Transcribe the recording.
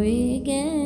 again.